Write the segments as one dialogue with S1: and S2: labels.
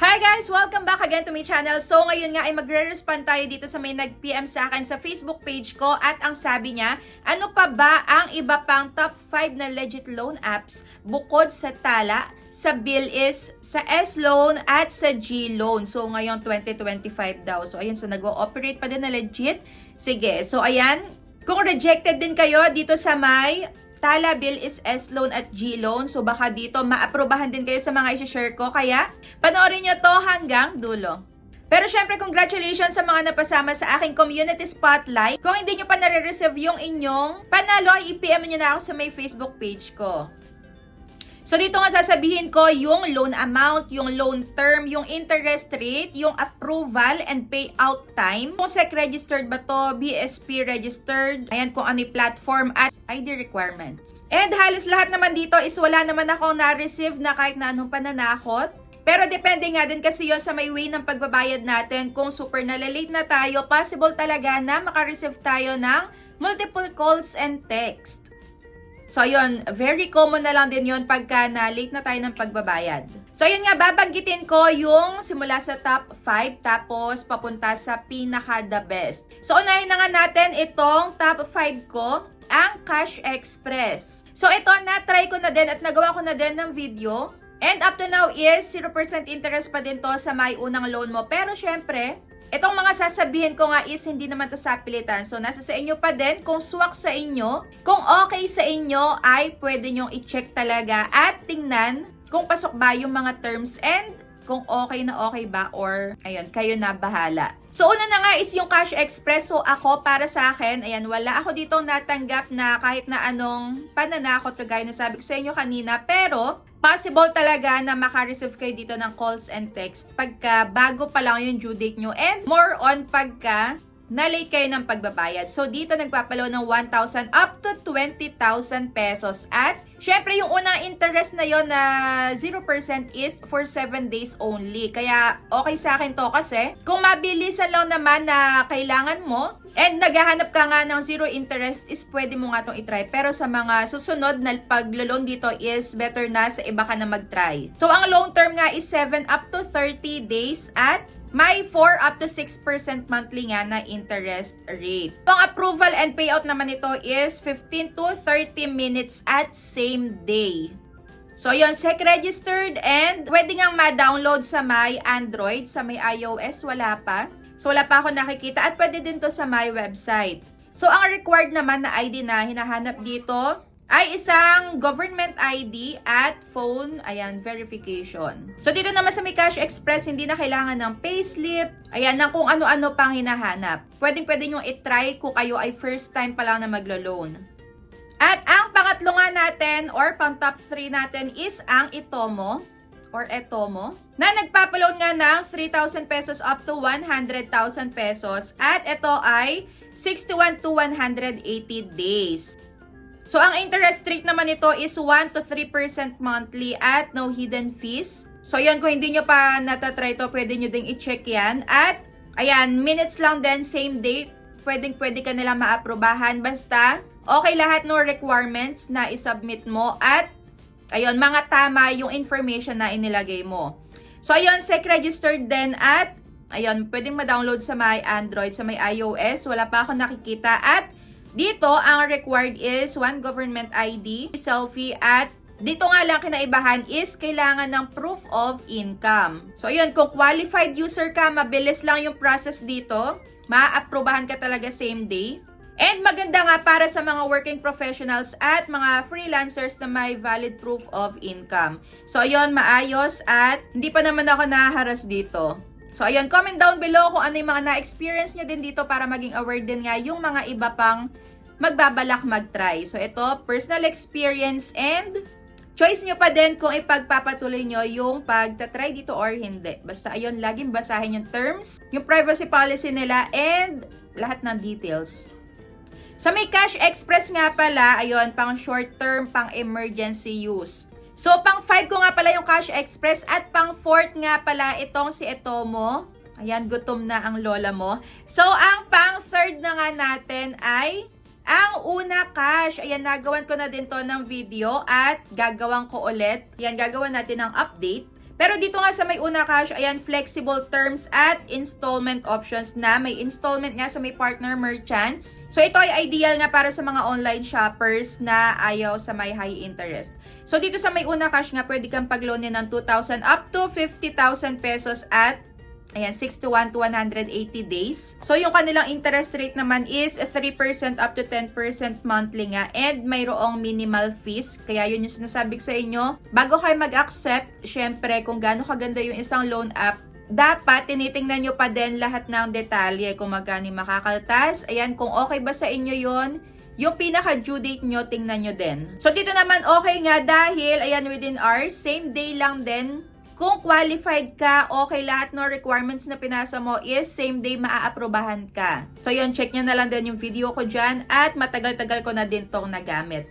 S1: Hi guys! Welcome back again to my channel. So ngayon nga ay magre-respond tayo dito sa may nag-PM sa akin sa Facebook page ko at ang sabi niya, ano pa ba ang iba pang top 5 na legit loan apps bukod sa Tala, sa Bill is sa S-Loan at sa G-Loan. So ngayon 2025 daw. So ayun, so nag-ooperate pa din na legit. Sige, so ayan, kung rejected din kayo dito sa may Tala Bill is S-Loan at G-Loan. So baka dito maaprobahan din kayo sa mga isi-share ko. Kaya panoorin nyo to hanggang dulo. Pero syempre, congratulations sa mga napasama sa aking community spotlight. Kung hindi nyo pa nare-receive yung inyong panalo, ay i-PM nyo na ako sa may Facebook page ko. So dito nga sasabihin ko yung loan amount, yung loan term, yung interest rate, yung approval and payout time. Kung SEC registered ba to, BSP registered, ayan kung ano platform at ID requirements. And halos lahat naman dito is wala naman akong na-receive na kahit na anong pananakot. Pero depende nga din kasi yon sa may way ng pagbabayad natin. Kung super nalalate na tayo, possible talaga na makareceive tayo ng multiple calls and text. So, yun, very common na lang din yun pagka na late na tayo ng pagbabayad. So, yun nga, babanggitin ko yung simula sa top 5 tapos papunta sa pinaka the best. So, unahin na nga natin itong top 5 ko, ang Cash Express. So, ito, na-try ko na din at nagawa ko na din ng video. And up to now is 0% interest pa din to sa may unang loan mo. Pero syempre, Itong mga sasabihin ko nga is hindi naman to sa pilitan. So, nasa sa inyo pa din. Kung swak sa inyo, kung okay sa inyo, ay pwede nyong i-check talaga at tingnan kung pasok ba yung mga terms and kung okay na okay ba or ayun, kayo na bahala. So una na nga is yung Cash Express. So ako para sa akin, ayan, wala ako dito natanggap na kahit na anong pananakot kagaya na sabi ko sa inyo kanina. Pero possible talaga na makareceive kayo dito ng calls and text pagka bago pa lang yung due date nyo. And more on pagka na-late kayo ng pagbabayad. So, dito nagpapalo ng 1,000 up to 20,000 pesos. At, syempre, yung unang interest na yon na 0% is for 7 days only. Kaya, okay sa akin to kasi, kung mabilisan lang naman na kailangan mo, and naghahanap ka nga ng zero interest, is pwede mo nga itong itry. Pero sa mga susunod na paglo-loan dito is better na sa iba ka na mag-try. So, ang loan term nga is 7 up to 30 days at may 4 up to 6% monthly nga na interest rate. Ang approval and payout naman nito is 15 to 30 minutes at same day. So, yun, SEC registered and pwede nga ma-download sa my Android, sa may iOS, wala pa. So, wala pa ako nakikita at pwede din to sa my website. So, ang required naman na ID na hinahanap dito ay isang government ID at phone, ayan, verification. So, dito naman sa may Express, hindi na kailangan ng payslip, ayan, ng kung ano-ano pang hinahanap. Pwedeng-pwede nyo itry kung kayo ay first time pa lang na maglo-loan. At ang pangatlo nga natin, or pang top 3 natin, is ang Itomo, or Etomo, na nagpapaloan nga ng 3,000 pesos up to 100,000 pesos. At ito ay 61 to 180 days. So, ang interest rate naman nito is 1 to 3% monthly at no hidden fees. So, yun, kung hindi nyo pa natatry to, pwede nyo ding i-check yan. At, ayan, minutes lang din, same date. Pwedeng pwede ka nila maaprobahan. Basta, okay lahat ng requirements na isubmit mo. At, ayun, mga tama yung information na inilagay mo. So, ayun, SEC registered din at, ayun, pwedeng ma-download sa my Android, sa may iOS. Wala pa ako nakikita. At, dito, ang required is one government ID, selfie, at dito nga lang kinaibahan is kailangan ng proof of income. So, yun, kung qualified user ka, mabilis lang yung process dito. Ma-aprobahan ka talaga same day. And maganda nga para sa mga working professionals at mga freelancers na may valid proof of income. So, ayun, maayos at hindi pa naman ako naharas dito. So, ayun, comment down below kung ano yung mga na-experience nyo din dito para maging aware din nga yung mga iba pang magbabalak mag-try. So, ito, personal experience and choice nyo pa din kung ipagpapatuloy nyo yung pagtatry dito or hindi. Basta, ayun, laging basahin yung terms, yung privacy policy nila, and lahat ng details. Sa may Cash Express nga pala, ayun, pang short term, pang emergency use. So, pang 5 ko nga pala yung Cash Express at pang 4 nga pala itong si Etomo. Ayan, gutom na ang lola mo. So, ang pang third na nga natin ay ang una cash. Ayan, nagawan ko na din to ng video at gagawan ko ulit. Ayan, gagawan natin ng update. Pero dito nga sa may una cash, ayan, flexible terms at installment options na may installment nga sa may partner merchants. So ito ay ideal nga para sa mga online shoppers na ayaw sa may high interest. So dito sa may una cash nga, pwede kang pag-loanin ng 2,000 up to 50,000 pesos at Ayan, 61 to 180 days. So, yung kanilang interest rate naman is 3% up to 10% monthly nga. And mayroong minimal fees. Kaya yun yung sinasabi ko sa inyo. Bago kayo mag-accept, syempre, kung gaano kaganda yung isang loan app, dapat tinitingnan nyo pa din lahat ng detalye kung magkano makakaltas. Ayan, kung okay ba sa inyo yon yung pinaka-due date nyo, tingnan nyo din. So, dito naman okay nga dahil, ayan, within hours, same day lang din kung qualified ka, okay lahat no requirements na pinasa mo is same day maaaprobahan ka. So yun, check nyo na lang din yung video ko dyan at matagal-tagal ko na din tong nagamit.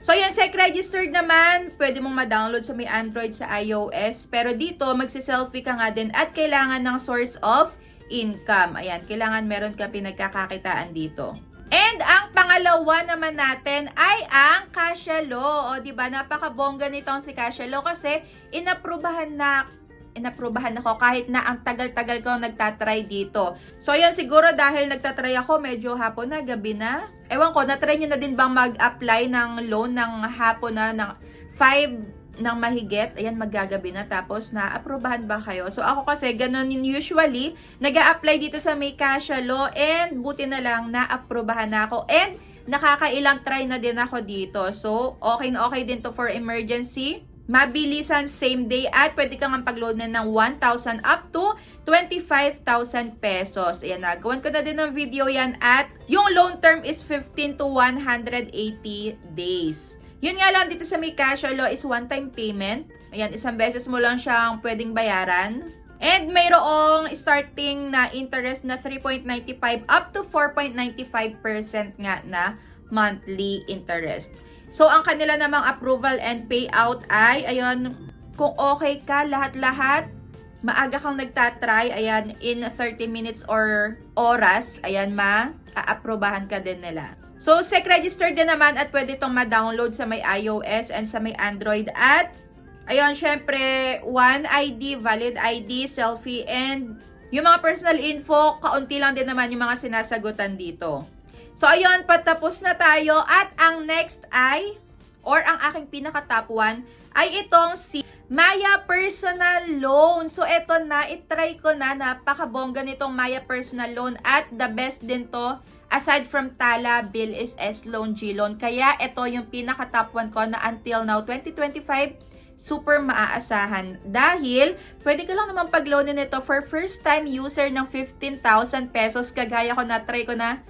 S1: So yun, SEC registered naman, pwede mong ma-download sa may Android sa iOS. Pero dito, magsiselfie ka nga din at kailangan ng source of income. Ayan, kailangan meron ka pinagkakakitaan dito. And ang pangalawa naman natin ay ang Cashalo. O, di ba? Napakabongga nitong si Cashalo kasi inaprubahan na inaprubahan ako kahit na ang tagal-tagal ko nagtatry dito. So, ayun, siguro dahil nagtatry ako, medyo hapon na, gabi na. Ewan ko, natry nyo na din bang mag-apply ng loan ng hapon na, ng 5 ng mahigit, ayan, maggagabi na, tapos na-aprobahan ba kayo? So, ako kasi, ganun usually, nag apply dito sa may Casha Law, and buti na lang, na-aprobahan na ako, and nakakailang try na din ako dito. So, okay na okay din to for emergency. Mabilisan same day at pwede kang pag-load na ng 1,000 up to 25,000 pesos. Ayan, nagawan ko na din ng video yan at yung loan term is 15 to 180 days. Yun nga lang dito sa may cash law is one-time payment. Ayan, isang beses mo lang siyang pwedeng bayaran. And mayroong starting na interest na 3.95 up to 4.95% nga na monthly interest. So, ang kanila namang approval and payout ay, ayun, kung okay ka, lahat-lahat, maaga kang nagtatry, ayan, in 30 minutes or oras, ayan, ma-aaprobahan ka din nila. So, SEC registered din naman at pwede itong ma-download sa may iOS and sa may Android at Ayun, syempre, one ID, valid ID, selfie, and yung mga personal info, kaunti lang din naman yung mga sinasagutan dito. So, ayun, patapos na tayo. At ang next ay, or ang aking pinaka-top one, ay itong si Maya Personal Loan. So, eto na, itry ko na, napakabongga nitong Maya Personal Loan at the best din to aside from Tala, Bill is S Loan, G Loan. Kaya ito yung pinaka-top one ko na until now, 2025, super maaasahan dahil pwede ka lang naman pag-loanin ito for first time user ng 15,000 pesos kagaya ko na try ko na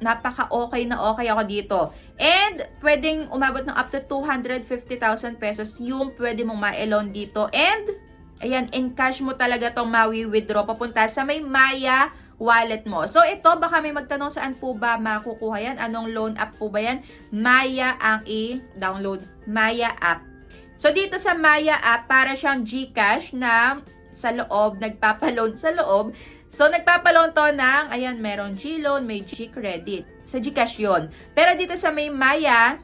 S1: napaka-okay na okay ako dito. And, pwedeng umabot ng up to 250,000 pesos yung pwede mong ma-loan dito. And, ayan, in cash mo talaga tong mawi-withdraw papunta sa may Maya wallet mo. So, ito, baka may magtanong saan po ba makukuha yan? Anong loan app po ba yan? Maya ang i-download. Maya app. So, dito sa Maya app, para siyang GCash na sa loob, nagpapaloan sa loob. So, nagpapaloan to ng, ayan, meron G-Loan, may G-Credit. Sa GCash yon Pero dito sa may Maya,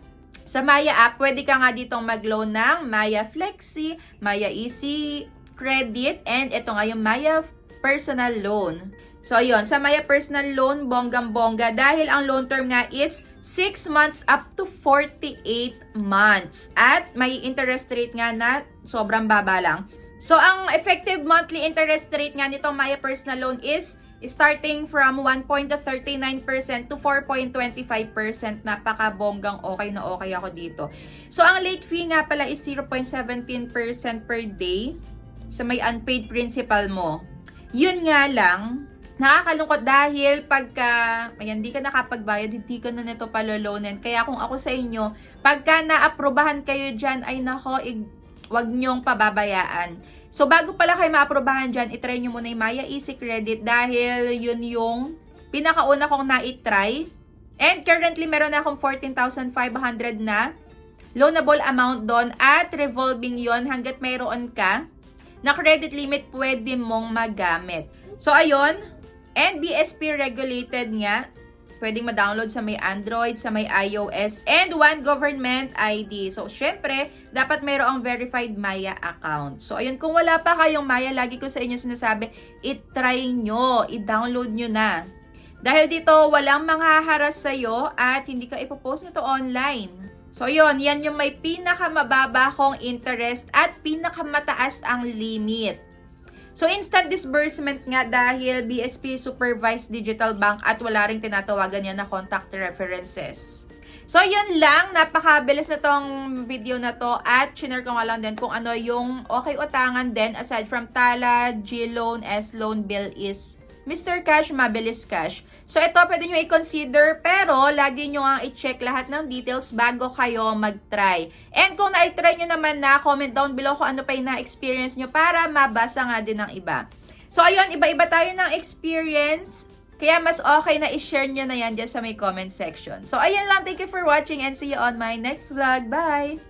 S1: sa Maya app, pwede ka nga ditong mag-loan ng Maya Flexi, Maya Easy Credit, and ito nga yung Maya Personal Loan. So, ayun, sa Maya Personal Loan, bonggang-bongga, dahil ang loan term nga is 6 months up to 48 months. At may interest rate nga na sobrang baba lang. So, ang effective monthly interest rate nga nitong Maya Personal Loan is starting from 1.39% to 4.25%. Napakabonggang okay na okay ako dito. So, ang late fee nga pala is 0.17% per day sa may unpaid principal mo. Yun nga lang, nakakalungkot dahil pagka, ayan, di ka nakapagbayad, hindi ka na nito palolonin. Kaya kung ako sa inyo, pagka naaprobahan kayo dyan, ay nako, wag nyong pababayaan. So, bago pala kayo maaprobahan dyan, itry nyo muna yung Maya Easy Credit dahil yun yung pinakauna kong na-try. And currently, meron na akong 14,500 na loanable amount doon at revolving yon hanggat mayroon ka na credit limit pwede mong magamit. So, ayun, NBSP regulated nga. Pwedeng ma-download sa may Android, sa may iOS, and one government ID. So, syempre, dapat mayroong verified Maya account. So, ayun, kung wala pa kayong Maya, lagi ko sa inyo sinasabi, i-try nyo, i-download nyo na. Dahil dito, walang manghaharas sa'yo at hindi ka ipopost nito online. So, yun, yan yung may pinakamababa kong interest at pinakamataas ang limit. So, instant disbursement nga dahil BSP Supervised Digital Bank at wala ring tinatawagan yan na contact references. So, yun lang. Napakabilis na tong video na to at share ko nga lang din kung ano yung okay utangan din aside from Tala, G-Loan, S-Loan, Bill is Mr. Cash, Mabilis Cash. So, ito pwede nyo i-consider, pero lagi nyo ang i-check lahat ng details bago kayo mag-try. And kung na-try nyo naman na, comment down below kung ano pa yung na-experience nyo para mabasa nga din ng iba. So, ayun, iba-iba tayo ng experience. Kaya mas okay na i-share nyo na yan dyan sa may comment section. So, ayan lang. Thank you for watching and see you on my next vlog. Bye!